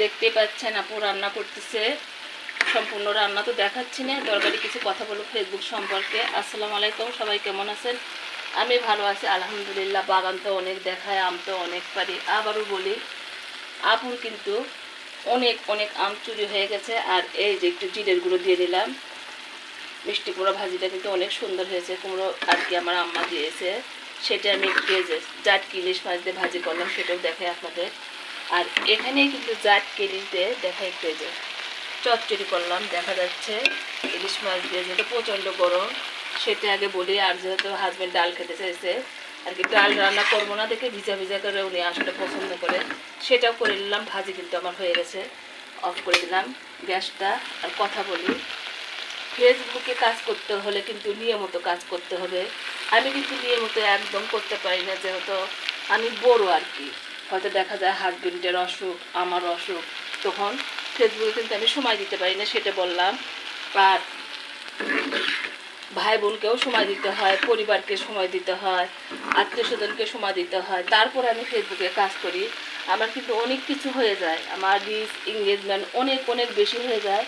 দেখতেই পাচ্ছেন আপু, রান্না করতেছে। সম্পূর্ণ রান্না তো দেখাচ্ছি না দরকারি কিছু কথা বলব ফেসবুক সম্পর্কে। আসসালামু আলাইকুম, সবাই কেমন আছেন? আমি ভালো আছি, আলহামদুলিল্লাহ। বাগান তো অনেক দেখায়, আম তো অনেক পারি। আবারও বলি, আপুর কিন্তু অনেক অনেক আম চুরি হয়ে গেছে। আর এই যে একটু জিরের গুঁড়ো দিয়ে দিলাম। মিষ্টি কুমড়ো ভাজিটা কিন্তু অনেক সুন্দর হয়েছে। কুমড়ো আর কি আমার আম্মা দিয়েছে। সেটা আমি একটু জাট ইলিশ মাছ দিয়ে ভাজি করলাম, সেটাও দেখাই আপনাদের। আর এখানে কিন্তু জাট কেলিতে দেখা একটু যে চচ্চড়ি করলাম, দেখা যাচ্ছে ইলিশ মাছ দিয়ে যেহেতু প্রচণ্ড গরম, সেটা আগে বলি, আর যেহেতু হাজব্যান্ড ডাল খেতে চাইছে, আর কি ডাল রান্না করব না দেখে ভিজা ভিজা করে উনি আসলে পছন্দ করে। সেটাও করে নিলাম, ভাজি কিন্তু আমার হয়ে গেছে। অফ করে দিলাম গ্যাসটা, আর কথা বলি। ফেসবুকে কাজ করতে হলে কিন্তু নিয়মিত কাজ করতে হবে। আমি কিন্তু নিয়মিত একদম করতে পারি না, যেহেতু আমি বড় আর কি। হয়তো দেখা যায় হাজবেন্ডের অসুখ, আমার অসুখ, তখন ফেসবুকে কিন্তু আমি সময় দিতে পারি না, সেটা বললাম। আর ভাই বোনকেও সময় দিতে হয়, পরিবারকে সময় দিতে হয় আত্মীয় স্বজনকে সময় দিতে হয়। তারপর আমি ফেসবুকে কাজ করি। আমার কিন্তু অনেক কিছু হয়ে যায়। আমার রিস এঙ্গেজমেন্ট অনেক অনেক বেশি হয়ে যায়।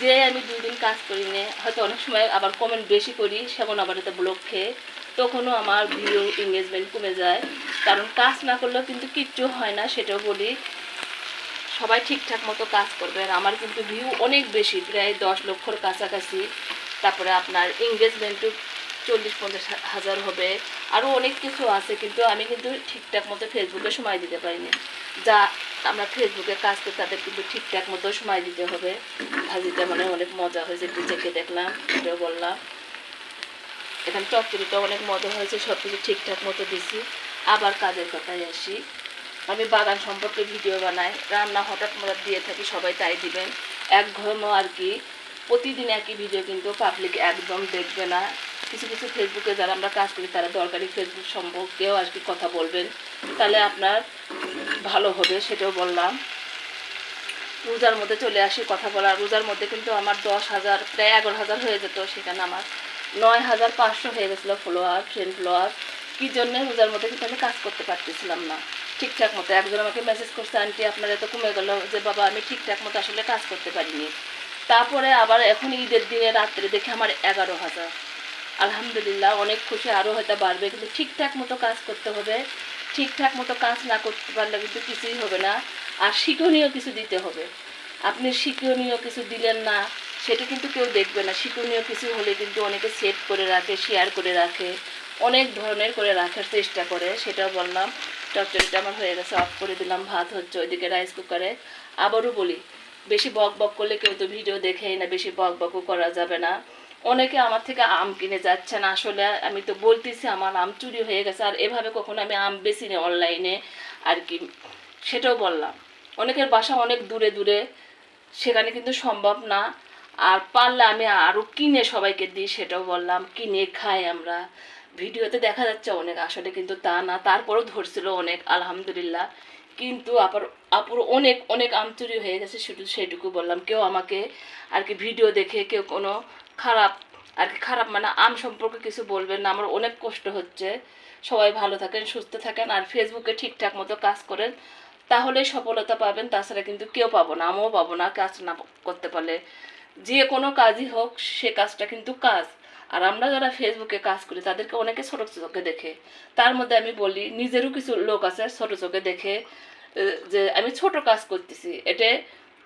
যে আমি দুই দিন কাজ করি নে হয়তো অনেক সময় আবার কমেন্ট বেশি করি, সেমন আবার এটা ব্লক খেয়ে। তখনও আমার ভিডিও এঙ্গেজমেন্ট কমে যায়। কারণ কাজ না করলেও কিন্তু কিচ্ছু হয় না, সেটাও বলি। সবাই ঠিকঠাক মতো কাজ করবে আর আমার কিন্তু ভিউ অনেক বেশি, প্রায় দশ লক্ষর কাছাকাছি। তারপরে আপনার এঙ্গেজমেন্টও চল্লিশ, পঞ্চাশ হাজার হবে। আরও অনেক কিছু আছে, কিন্তু আমি কিন্তু ঠিকঠাক মতো ফেসবুকে সময় দিতে পারিনি। যা আমরা ফেসবুকে কাজ করি, তাদের কিন্তু ঠিকঠাক মতো সময় দিতে হবে। ভাজিটা মানে অনেক মজা হয়েছে, একটু দেখলাম এটাও বললাম। এখানে চচ্চড়িটা অনেক মজা হয়েছে সব কিছু ঠিকঠাক মতো দিছি। আবার কাজের কথায় আসি। আমি বাগান সম্পর্কে ভিডিও বানাই, রান্না হঠাৎ মঠাৎ দিয়ে থাকি, সবাই তাই দিবেন। এক ঘম আর কি, প্রতিদিন একই ভিডিও কিন্তু পাবলিক একদম দেখবে না। কিছু কিছু ফেসবুকে যারা আমরা কাজ করি, তারা দরকারি ফেসবুক সম্পর্কেও আর কি কথা বলবেন। তাহলে আপনার ভালো হবে, সেটাও বললাম। রোজার মধ্যে চলে আসি, কথা বলা রোজার মধ্যে কিন্তু আমার দশ হাজার, প্রায় এগারো হাজার হয়ে যেত সেখানে আমার। নয় হাজার পাঁচশো হয়ে গেছিল ফলোয়ার ফ্রেন্ড ফলোয়ার কী জন্য রোজার মধ্যে কিন্তু আমি কাজ করতে পারতেছিলাম না। ঠিকঠাক মতো একজন আমাকে মেসেজ করছে, আন্টি, আপনার এত কমে গেল যে বাবা, আমি ঠিকঠাক মতো আসলে কাজ করতে পারিনি। তারপরে আবার এখন ঈদের দিনে রাত্রে দেখে আমার এগারো হাজার। আলহামদুলিল্লাহ, অনেক খুশি আরও হয়তো বাড়বে, কিন্তু ঠিকঠাক মতো কাজ করতে হবে। ঠিকঠাক মতো কাজ না করতে পারলে কিন্তু কিছুই হবে না। আর শিক্ষণীয় কিছু দিতে হবে। আপনি শিক্ষণীয় কিছু দিলেন না সেটা কিন্তু কেউ দেখবে না। শিক্ষণীয় কিছু হলে কিন্তু অনেকে সেভ করে রাখে শেয়ার করে রাখে, অনেক ধরনের করে রাখার চেষ্টা করে, সেটাও বললাম। চচ্চড়িটা আমার হয়ে গেছে অফ করে দিলাম, ভাত হচ্ছে ওইদিকে রাইস কুকারে আবারও বলি, বেশি বক বক করলে কেউ তো ভিডিও দেখেই না, বেশি বক বকও করা যাবে না। অনেকে আমার থেকে আম কিনে যাচ্ছেন আসলে আমি তো বলতেছি আমার আম চুরি হয়ে গেছে, আর এভাবে কখনো আমি আম বেশি না অনলাইনে আর কি। সেটাও বললাম। অনেকের বাসা অনেক দূরে দূরে, সেখানে কিন্তু সম্ভব না। আর পারলে আমি আরও কিনে সবাইকে দিই, সেটাও বললাম, কিনে খাই আমরা। ভিডিওতে দেখা যাচ্ছে অনেক আসলে কিন্তু তা না, তারপরেও ধরছিল অনেক, আলহামদুলিল্লাহ। কিন্তু আবার আপুর অনেক অনেক আম চুরি হয়ে গেছে, শুধু সেটুকু বললাম। কেউ আমাকে আর কি ভিডিও দেখে, কেউ কোনো খারাপ, আর কি খারাপ মানে আম সম্পর্কে কিছু বলবেন না, আমার অনেক কষ্ট হচ্ছে। সবাই ভালো থাকেন, সুস্থ থাকেন, আর ফেসবুকে ঠিকঠাক মতো কাজ করেন তাহলে সফলতা পাবেন, তাছাড়া কিন্তু কেউ পাবো না, আমিও পাবো না, কাজ না করতে পারলে। যে কোনো কাজই হোক, সে কাজটা কিন্তু কাজ। আর আমরা যারা ফেসবুকে কাজ করি, তাদেরকে অনেকে ছোটো চোখে দেখে। তার মধ্যে আমি বলি, নিজেরও কিছু লোক আছে ছোটো চোখে দেখে যে আমি ছোট কাজ করতেছি। এটা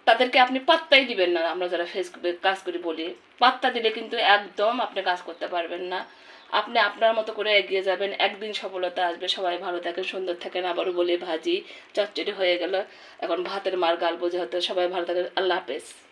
তাদেরকে আপনি পাত্তাই দিবেন না, আমরা যারা ফেসবুকে কাজ করি বলি। পাত্তা দিলে কিন্তু একদম আপনি কাজ করতে পারবেন না। আপনি আপনার মতো করে এগিয়ে যাবেন, একদিন সফলতা আসবে, সবাই ভালো থাকেন, সুন্দর থাকেন, আবারও বলি, ভাজি চটচটি হয়ে গেল। এখন ভাতের মার গাল বোঝা হতে সবাই ভালো থাকেন, আল্লাহ হাফেজ।